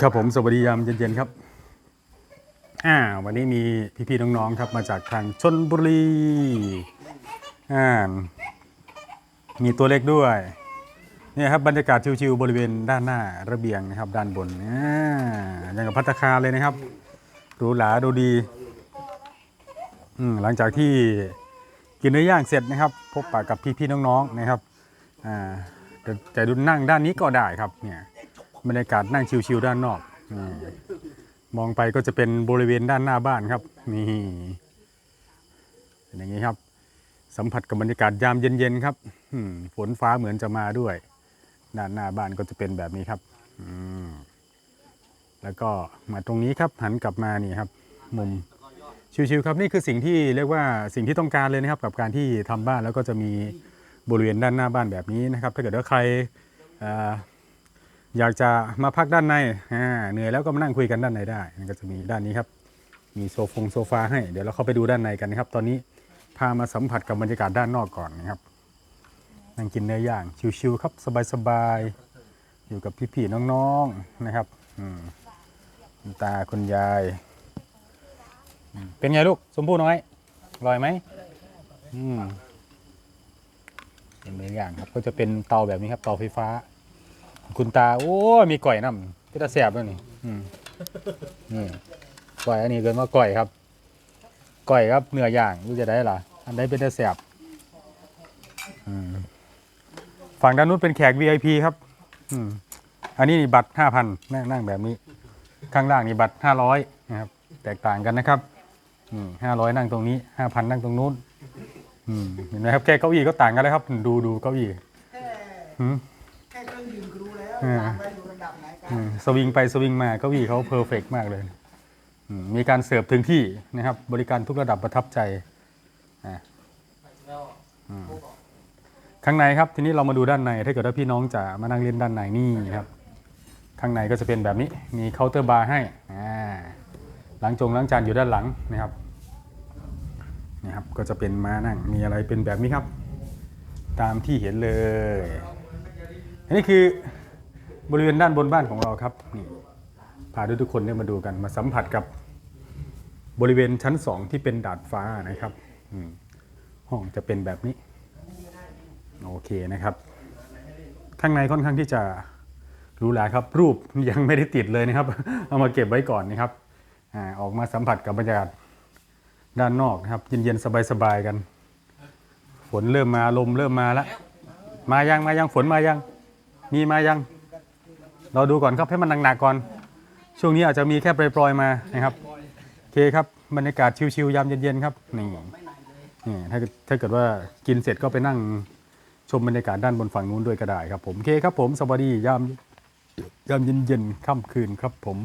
ครับผมสวัสดียามเย็นๆครับอ่าวันนี้มีพี่ๆน้องๆครับมาจากทางชนบุรีอ่ามีตัวเล็กด้วยเนี่ยครับบรรยากาศชิวๆบริเวณด้านหน้าระเบียงนะครับ ด้านบนอ่าอย่างกับพัตคาเลยนะครับหรูหราดูดีอืมหลังจากที่กินเนื้อย่างเสร็จนะครับ พบปะกับพี่ๆน้องๆนะครับอ่าแต่แต่ดูนั่งด้านนี้ก็ได้ครับเนี่ย บรรยากาศนั่งชิวๆด้านนอกนี่มองไปก็จะเป็นบริเวณด้านหน้าบ้านครับนี่อย่างนี้ครับ สัมผัสกับบรรยากาศยามเย็นๆครับฝนฟ้าเหมือนจะมาด้วย ด้านหน้าบ้านก็จะเป็นแบบนี้ครับอืมแล้วก็มาตรงนี้ครับหันกลับมานี่ครับ มุมชิวๆครับนี่คือสิ่งที่เรียกว่าสิ่งที่ต้องการเลยนะครับ กับการที่ทำบ้านแล้วก็จะมีบริเวณด้านหน้าบ้านแบบนี้นะครับ ถ้าเกิดว่าใคร อยากจะมาพักด้านในเหนื่อยแล้วก็มานั่งคุยกันด้านในได้มันก็จะมีด้านนี้ครับ มีโซฟงโซฟาให้ เดี๋ยวเราเข้าไปดูด้านในกันนะครับ ตอนนี้พามาสัมผัสกับบรรยากาศด้านนอกก่อนนะครับ นั่งกินเนื้อย่างชิวๆครับสบายๆ อยู่กับพี่ๆน้องๆนะครับคุณตาคุณยาย เป็นไงลูกสมบูรณ์น้อยอร่อยไหมอืมเป็นเนื้อย่างครับ ก็จะเป็นเตาแบบนี้ครับเตาไฟฟ้า คุณตา โอ้ยมีก่อยน้ำก็จะแสบด้วยนี่อืมนี่ก่อยอันนี้เกินว่าก่อยครับก่อยครับเนื้อย่างรู้จะได้ล่ะ อันใดเป็นจะแสบอืมฝั่งด้านนู้นเป็นแขก VIP ครับ อืมอันนี้นี่บัตรห้าพันนั่งนั่งแบบนี้ ข้างล่างนี่บัตรห้าร้อยนะครับ แตกต่างกันนะครับห้าร้อยนั่งตรงนี้ห้าพันนั่งตรงนู้นเห็นไหมครับแค่เก้าอี้ก็ต่างกันแล้วครับ ดูดูเก้าอี้ ดื่มก็รู้แล้วอืมร้านไว้อยู่ระดับไหนกันอืมสวิงไปสวิงมาเก้าอี้เขาเพอร์เฟกมากเลยอืมมีการเสิร์ฟถึงที่นะครับ บริการทุกระดับประทับใจอะอืมข้างในครับทีนี้เรามาดูด้านในถ้าเกิดว่าพี่น้องจะมานั่งเล่นด้านในนี่ครับ ข้างในก็จะเป็นแบบนี้มีเคาน์เตอร์บาร์ให้อ่าล้างจงล้างจานอยู่ด้านหลังนะครับนี่ครับก็จะเป็นมานั่งมีอะไรเป็นแบบนี้ครับ ตามที่เห็นเลย อันนี้คือ บริเวณด้านบนบ้านของเราครับนี่พาทุกคนเนี่ยมาดูกันมาสัมผัสกับบริเวณชั้นสองที่เป็นดาดฟ้านะครับห้องจะเป็นแบบนี้ โอเคนะครับ ข้างในค่อนข้างที่จะรู้หราครับ รูปยังไม่ได้ติดเลยนะครับ เอามาเก็บไว้ก่อนนะครับอออกมาสัมผัสกับบรรยากาศด้านนอกนะครับ เย็นๆสบายๆกัน ฝนเริ่มมาลมเริ่มมาแล้วมายังมายังฝนมายัง มีมายัง เราดูก่อนครับให้มันหนักๆก่อน ช่วงนี้อาจจะมีแค่ปล่อยๆมานะครับโอเคครับบรรยากาศชิวๆยามเย็นๆครับนี่นี่ถ้าถ้าเกิดว่ากินเสร็จก็ไปนั่งชมบรรยากาศด้านบนฝั่งนู้นด้วยก็ได้ครับผมโอเคครับผมสวัสดียามยามเย็นๆค่ำคืนครับผม